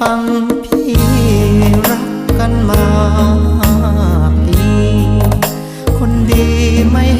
ฟังพี่รักกันมาปีคนดีไม่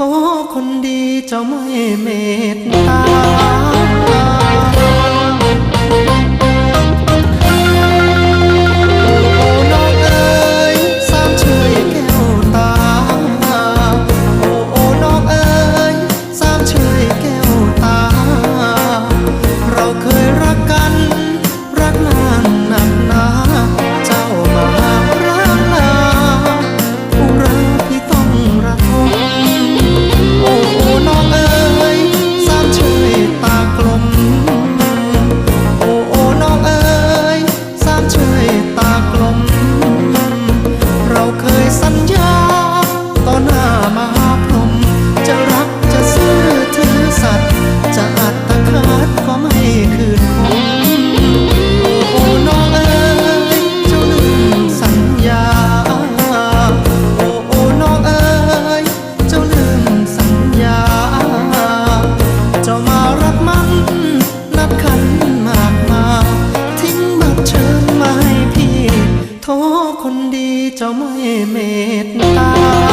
โทคนดีเจ้าไม่เมตตา คนดีเจ้าไม่เมตตา